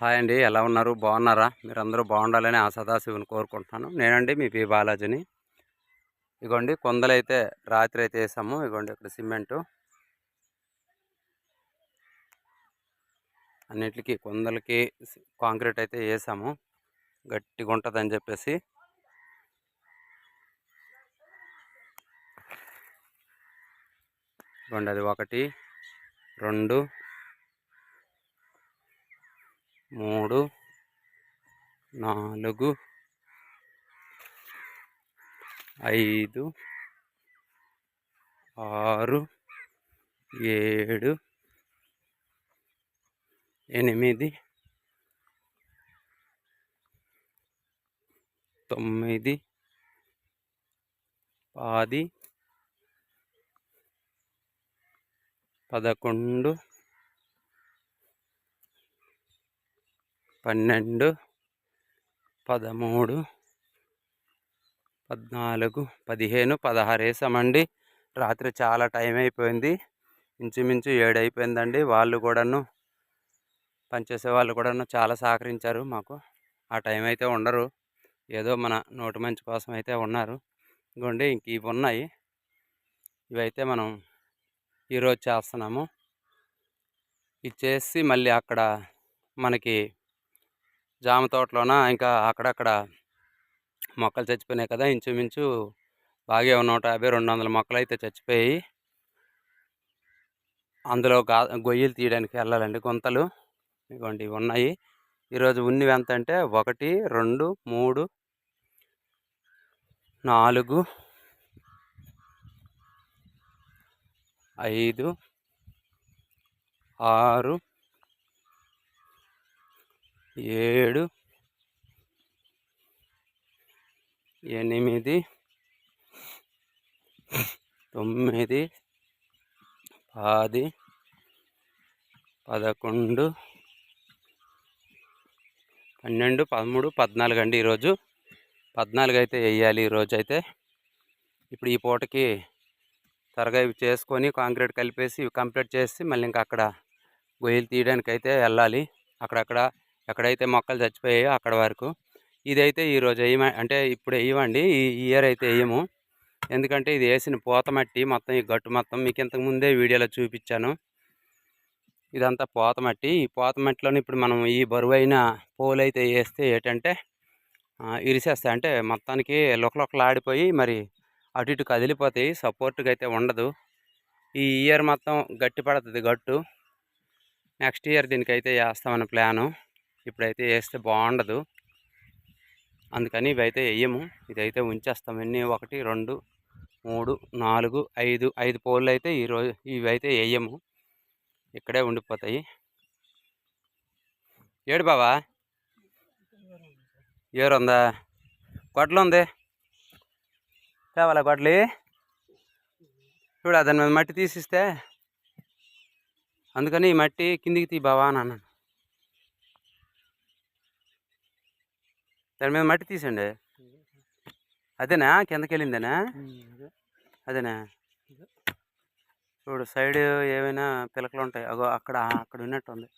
Hi అండి ఎలా ఉన్నారు? బాగున్నారా? మీరు అందరూ బాగుండాలని ఆ సదాశివుని కోరుకుంటున్నాను. నేనండి మీ పి బాలాజీని. ఇగోండి కొందలైతే రాత్రి అయితే వేసాము. ఇగోండి ఇక్కడ సిమెంటు. అన్నిటికీ కొందలకి కాంక్రీట్ అయితే వేసాము. గట్టిగా ఉంటుందని చెప్పేసి. ఇగోండి అది ఒకటి రెండు మూడు నాలుగు ఐదు ఆరు ఏడు ఎనిమిది తొమ్మిది పది పదకొండు పన్నెండు పదమూడు పద్నాలుగు పదిహేను పదహారు వేసామండి. రాత్రి చాలా టైం అయిపోయింది. ఇంచుమించు ఏడు అయిపోయిందండి. వాళ్ళు కూడాను పనిచేసే వాళ్ళు కూడాను చాలా సహకరించారు మాకు. ఆ టైం అయితే ఉండరు. ఏదో మన నోటి మంచి కోసం అయితే ఉన్నారు. ఇంకోండి ఇంక ఇవి ఉన్నాయి. ఇవైతే మనం ఈరోజు చేస్తున్నాము. ఇచ్చేసి మళ్ళీ అక్కడ మనకి జామ తోటలోన? ఇంకా అక్కడక్కడ మొక్కలు చచ్చిపోయినాయి కదా ఇంచుమించు. బాగా నూట యాభై రెండు వందల మొక్కలు అయితే చచ్చిపోయి అందులో గా గొయ్యలు తీయడానికి వెళ్ళాలండి గుంతలు. ఇవ్వండి ఇవి ఉన్నాయి. ఈరోజు ఉన్నవి ఎంత అంటే ఒకటి రెండు మూడు నాలుగు ఐదు ఆరు ఏడు ఎనిమిది తొమ్మిది పది పదకొండు పన్నెండు పదమూడు పద్నాలుగు అండి ఈరోజు. పద్నాలుగు అయితే వేయాలి ఈరోజు అయితే. ఇప్పుడు ఈ పూటకి త్వరగా ఇవి చేసుకొని కాంక్రీట్ కలిపేసి ఇవి కంప్లీట్ చేసి మళ్ళీ ఇంకా అక్కడ గొయ్యలు తీయడానికి అయితే వెళ్ళాలి. అక్కడక్కడ ఎక్కడైతే మొక్కలు చచ్చిపోయాయో అక్కడ వరకు. ఇదైతే ఈరోజు వేయమ అంటే ఇప్పుడు వేయమండి ఈ ఇయర్ అయితే వేయము ఎందుకంటే ఇది వేసిన పూత మట్టి మొత్తం ఈ గట్టు మొత్తం మీకు ఇంతకు ముందే వీడియోలో చూపించాను. ఇదంతా పోత మట్టి. ఈ పోత మట్టిలోని ఇప్పుడు మనం ఈ బరువైన పోలు అయితే వేస్తే ఏంటంటే ఇరిసేస్తాయి. అంటే మొత్తానికి లుకలుకలాడిపోయి మరి అటు ఇటు కదిలిపోతాయి. సపోర్ట్గా అయితే ఉండదు. ఈ ఇయర్ మొత్తం గట్టి పడుతుంది గట్టు. నెక్స్ట్ ఇయర్ దీనికైతే వేస్తామని ప్లాను. ఇప్పుడైతే వేస్తే బాగుండదు. అందుకని ఇవైతే వేయము. ఇదైతే ఉంచేస్తాం. ఎన్ని? ఒకటి రెండు మూడు నాలుగు ఐదు ఐదు పోళ్ళు అయితే ఈరోజు ఇవైతే వేయము. ఇక్కడే ఉండిపోతాయి. ఏడు బావా? ఏరు ఉందా గొడ్లు ఉంది. తేవాలా గొడ్లి చూడు దాని మీద మట్టి తీసిస్తే అందుకని ఈ మట్టి కిందికి తీ బావా అని అన్నాను. దాని మీద మట్టి తీసండి అదేనా? కిందకి వెళ్ళిందేనా అదేనా? చూడు సైడ్ ఏమైనా పిలకలు ఉంటాయి. అగో అక్కడ అక్కడ ఉన్నట్టు ఉంది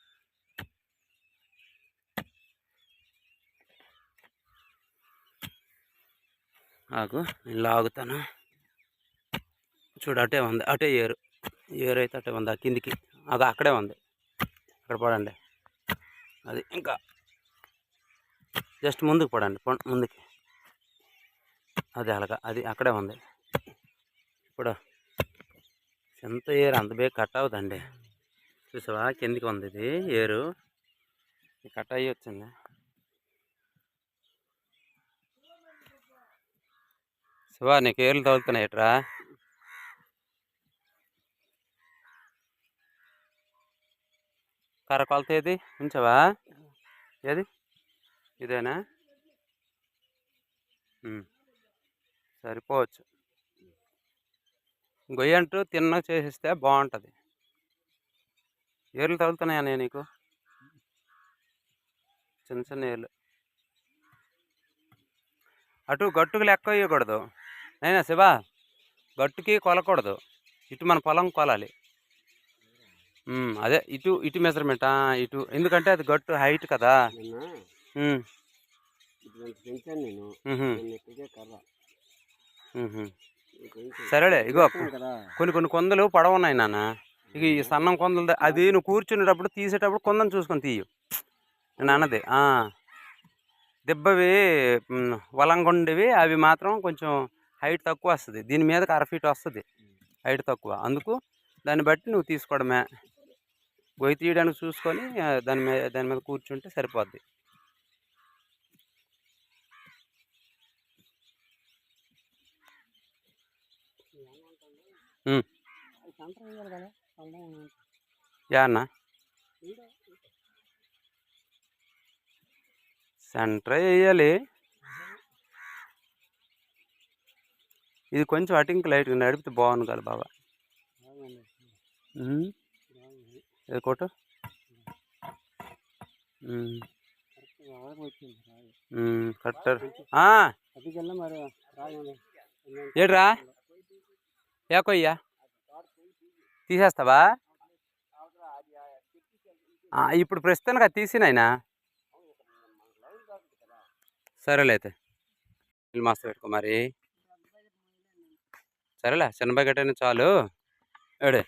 ఆగు నేను లాగుతాను. చూడు అటే ఉంది. అటే ఏరు. ఏరు అయితే అటే ఉంది. ఆ కిందికి. అది అక్కడే ఉంది. అక్కడ పడండి. అది ఇంకా జస్ట్ ముందుకు పడండి ముందుకి. అది అలాగా అది అక్కడే ఉంది. ఇప్పుడు ఎంత ఏరు అంత బే కట్ అవుతుందండి చూసావా కిందికి ఉంది ఇది ఏరు. కట్ అయ్యి వచ్చింది. శివా నీకు ఏర్లు తగులుతున్నాయి ఎట్రా కర్ర కొలత ఏది? ఉంచవా? ఏది? ఇదేనా? సరిపోవచ్చు. గొయ్యి అంటూ తిన్న చేసిస్తే బాగుంటుంది. ఏర్లు తగులుతున్నాయా నేను నీకు? చిన్న చిన్న ఏర్లు. అటు గట్టుకు లెక్క వేయకూడదు. నేనా శివ గట్టుకి కొలకూడదు. ఇటు మన పొలం కొలాలి. అదే ఇటు ఇటు మెజర్మెంట్ ఇటు. ఎందుకంటే అది గట్టు హైట్ కదా. పెంచాను నేను. కర్ర. సరేలే ఇగో కొన్ని కొన్ని కొందలు పొడవు ఉన్నాయి నాన్న. ఇక ఈ సన్నం కొందలు అది నువ్వు కూర్చునేటప్పుడు తీసేటప్పుడు కొందని చూసుకొని తీయు. నేను అన్నది ఆ. దెబ్బవి వలంగుండేవి అవి మాత్రం కొంచెం హైట్ తక్కువ వస్తుంది. దీని మీదకి అర ఫీట్ వస్తుంది హైట్ తక్కువ. అందుకు దాన్ని బట్టి నువ్వు తీసుకోవడమే. గొయ్యి తీయడానికి చూసుకొని దాని మీద దాని మీద కూర్చుంటే సరిపోద్ది. అది సెంటర్ వేయాలి. ఇది కొంచెం అటింక్ లైట్గా నడిపితే బాగుంది కదా బాబా. ఇది కొట్టు. కట్టర్ అదికెళ్ళ మరి రాయి ఉంది. ఏడ్రా ఏకొయ్యా తీసేస్తావా? ఇప్పుడు ప్రస్తుతానికి అది తీసినాయినా సరేలే అయితే. మాస్త పెట్టుకో మరి. సరేలే చిన్నబాయి గట్టని అయినా చాలు. ఏడే.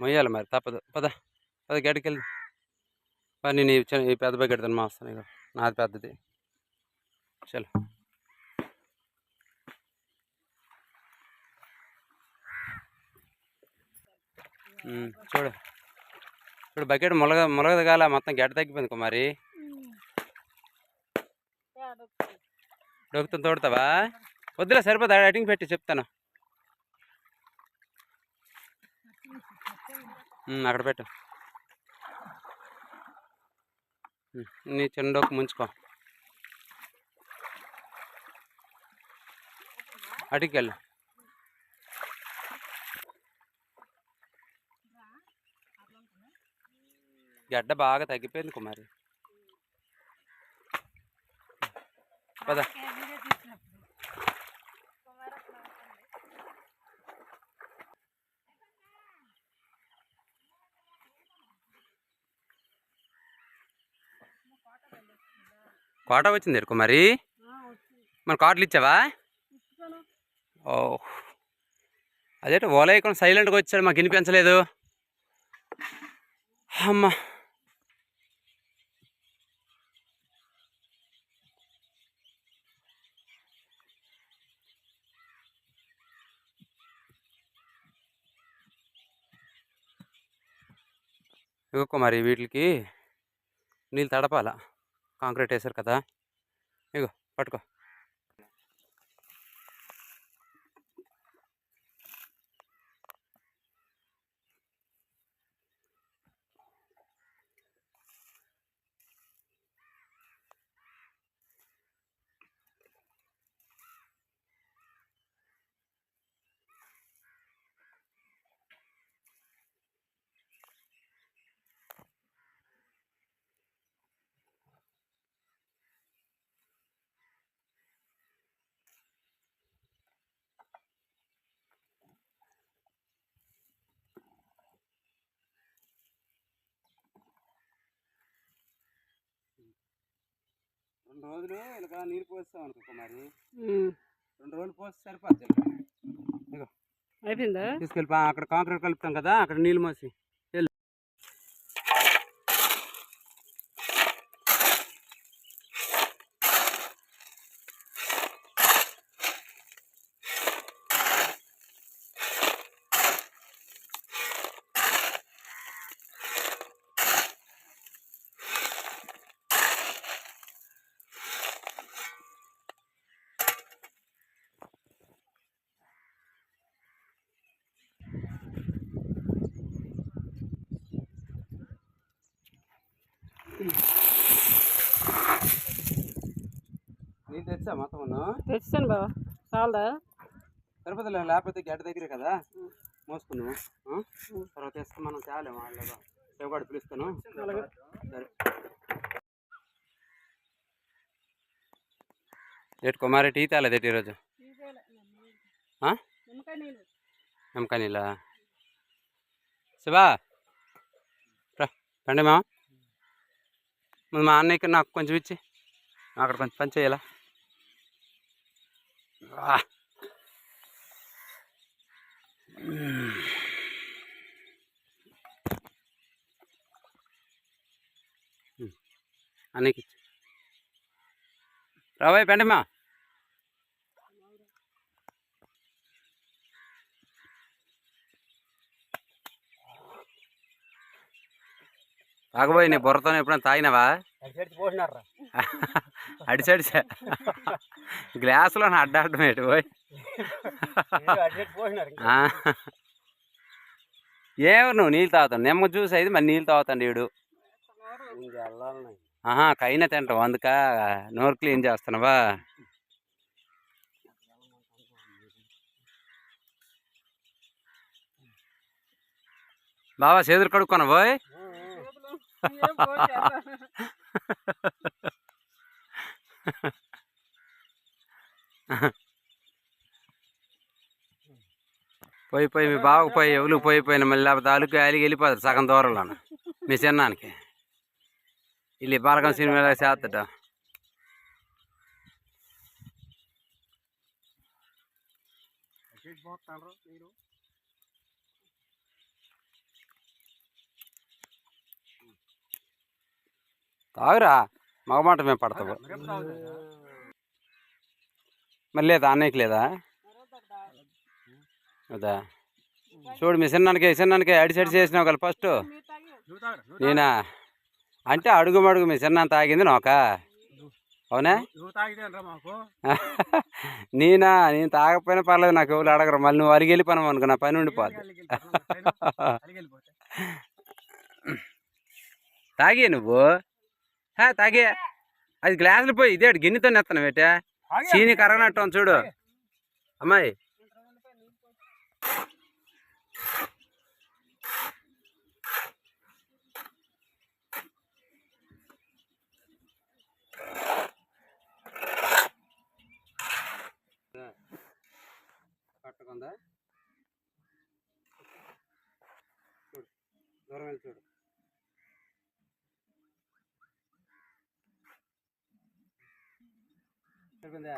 మొయ్యాలి మరి తప్పదు. పద పద గడికి వెళ్ళి నేను ఈ చిన్న- ఈ పెద్ద బాయి గడతాను మాస్తాను నాది పెద్దది. చలో చూడు చూడు బకెట్ మొలగ మొలగదు కాల మొత్తం గడ్డ తగ్గిపోయింది కుమారి డొక్కుతుంది తోడతావా వద్దులే సరిపోతా అటింగ్ పెట్టి చెప్తాను అక్కడ పెట్టు నీ చిన్న డొక్కు ముంచుకో అటుకెళ్ళు. గడ్డ బాగా తగ్గిపోయింది కుమారి. పద. కోట వచ్చింది కుమారి? మన కార్డులు ఇచ్చావా? ఓ అదేంటి ఓలయ్యకుండా సైలెంట్గా వచ్చాడు మాకు వినిపించలేదు. అమ్మా. ఇగో మరి వీటికి. నీళ్ళు తడపాల? కాంక్రీట్ వేసారు కదా. ఇగో పట్టుకో. రెండు రోజులు ఇలా నీరు పోస్తాం అనుకో మరి రెండు రోజులు పోస్తే సరిపోద్ది. అయిపోయిందా? తీసుకెళ్ళి అక్కడ కాంక్రీట్ కలుపుతాం కదా అక్కడ నీళ్ళు మోసి వెళ్ళు నీళ్ళు తెచ్చా మొత్తం తెచ్చాను బాబా చాలదా? సరిపోతుంది లేకపోతే గడ్డ దగ్గరే కదా? మోసుకున్నాము? తర్వాత వేస్తే మనం తేలేము వాళ్ళగా చెవగాడు పిలుస్తాను. సరే. ఏటి కుమారి టీ తేలేదు ఈరోజు? నిమ్మకాయ నీళ్ళు. శివా రండి మా మా అన్నయ్యకి నాకు కొంచెం ఇచ్చి. అక్కడ కొంచెం పని చేయాలా? అన్నయ్యకి ఇచ్చి. రాబోయే పెండమ్మా. తాగబోయి నీ బుర్రతో ఎప్పుడైనా తాగినావా? పోసినారా అడిచడిచా గ్లాసులో అడ్డాడడం ఏంటి పోయి. ఏమో నువ్వు నీళ్ళు తాగుతావు? నిమ్మ జ్యూస్ అయితే మరి నీళ్ళు తాగుతాను వెళ్ళాలి ఆహా కైనా తింటావు. అందుక నోరు క్లీన్ చేస్తున్నావా? బావా చేతులు కడుక్కున్నా పోయి పోయి మీ బావకు పోయి పోయి పోయిపోయిన మళ్ళీ లేకపోతే అలుగు అలిగి వెళ్ళిపోతారు సగం దూరంలో మీ చిన్నానికి. ఇల్లు బాలకం సినిమా చేస్తాడు. తాగురా. మగమాట మేము పడతావు మరి లేదా? అన్నయ్యకి లేదా? అదా? చూడు మీ చిన్నానికి చిన్నానికి అడిసడి చేసినావు కదా ఫస్ట్ నేనా? అంటే అడుగు మడుగు మీ చిన్న తాగింది నోక? అవునా? నేనా? నేను తాగకపోయినా పర్లేదు నాకు ఎవరు అడగరు. మళ్ళీ నువ్వు అరిగి వెళ్ళిపోయినావు అనుకో నా పని ఉండిపోద్ది. తాగే నువ్వు? హా, తాగే. అది గ్లాసులు పోయి ఇదే గిన్నెతో నెత్తను బేటే చీని కరగనట్టు చూడు. అమ్మాయి. పట్టుకుందా చూడు. దూరం వెళ్ళి చూడు. సరిపోయిందా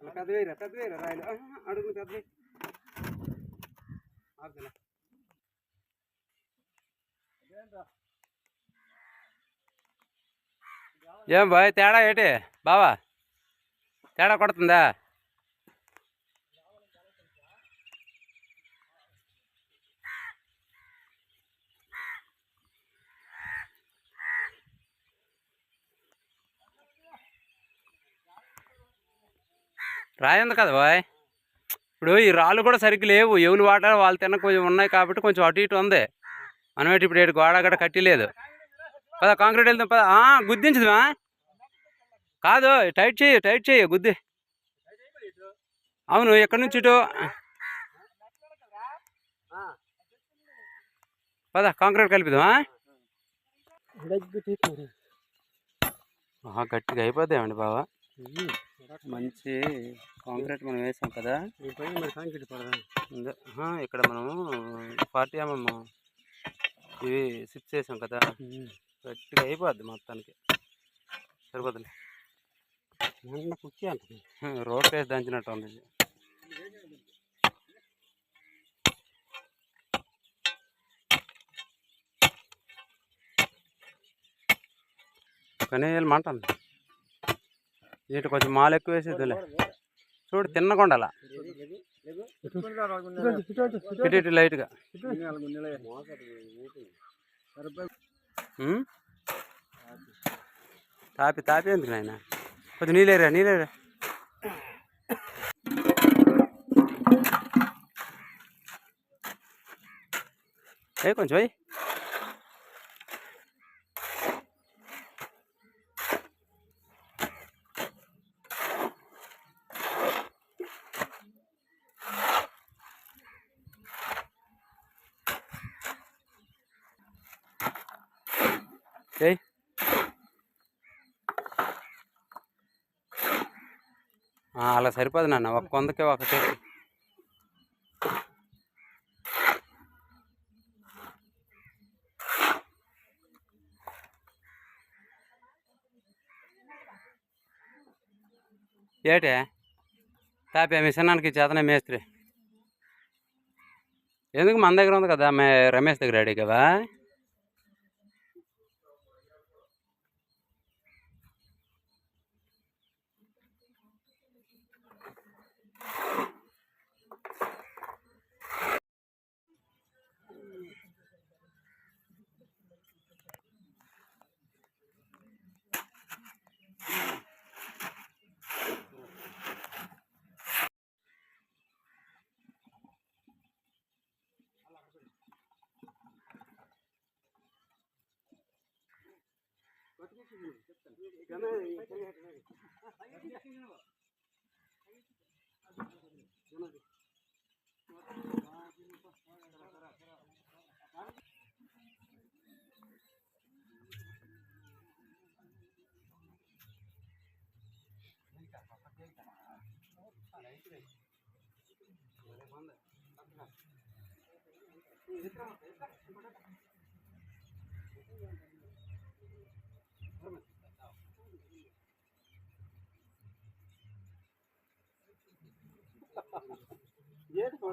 కదివేరా కదివేరా రాయలు ఆహా, అడుగు కదివే ఆగుతున్నా ఏం బాయ్ తేడా ఏంటి? బావా తేడా కొడుతుందా? రాయింది కదా బాయ్? ఇప్పుడు ఈ రాళ్ళు కూడా సరిగ్గా లేవు. ఎవరు వాడాలి వాళ్ళు తిన్న కొంచెం ఉన్నాయి కాబట్టి కొంచెం అటు ఇటు ఉంది. మనం ఏంటి ఇప్పుడు ఏడు గోడ గడ కట్టిలేదు. పద కాంక్రీట్ వెళ్తాం పద. గుద్దించదుమా కాదు టైట్ చేయి టైట్ చేయి గుద్ది. అవును ఎక్కడి నుంచి ఇటు? పద కాంక్రీట్ కలిపిదామా గట్టిగా అయిపోతాయండి బావా? మంచి కాంక్రీట్ మనం వేసాం కదా. కాంక్రీట్ ఇక్కడ మనము ఫార్టీ ఎంఎం ఇవి సిప్ చేసాం కదా. గట్టిగా అయిపోద్ది మొత్తానికి. సరిపోతుంది. రోడ్ వేసి దంచినట్టు ఉంది ఇది. కానీ అండి ఇటు కొంచెం మాలు ఎక్కువ వేసేదిలే చూడు తిన్నకొండలా ఇటు ఇటు లైట్గా. తాపి తాపి ఎందుకు నాయన? కొంచెం నీళ్ళేరా నీళ్ళేరా ఏ కొంచెం ఏయ్ అలా సరిపోదు నాన్న ఒక కొందకే ఒకటి. ఏటే? తాపే మిషనానికి చేతనే మేస్త్రి. ఎందుకు మన దగ్గర ఉంది కదా మే రమేష్ దగ్గర Gracias. అడిగి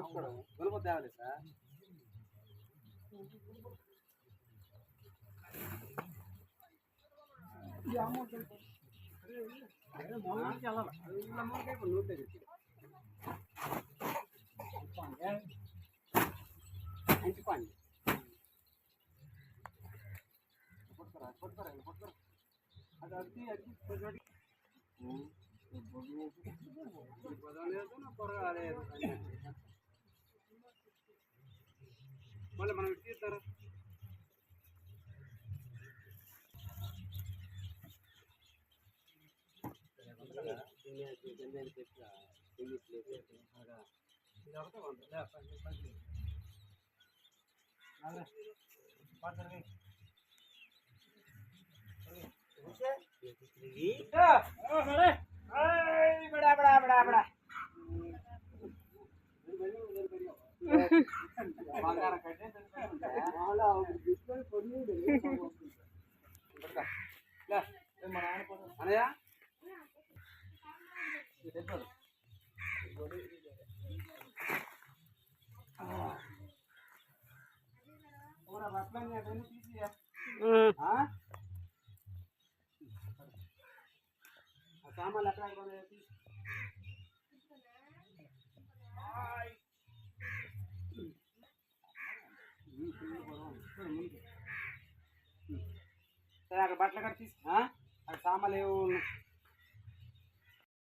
కదా ఏది కొట్టుకోవడం గుణపతి తేవాలి సార్ మంచి పని కొట్టుకురా కొట్టుకురా కొట్టుకురా అది అది అది కొంచెం మళ్ళీ మనం ఇటు తీస్తారా అనయా సామాన్లు ఎక్కడ తీసి సరే అక్కడ బట్టలు కట్టి అక్కడ సామాన్లు ఏవో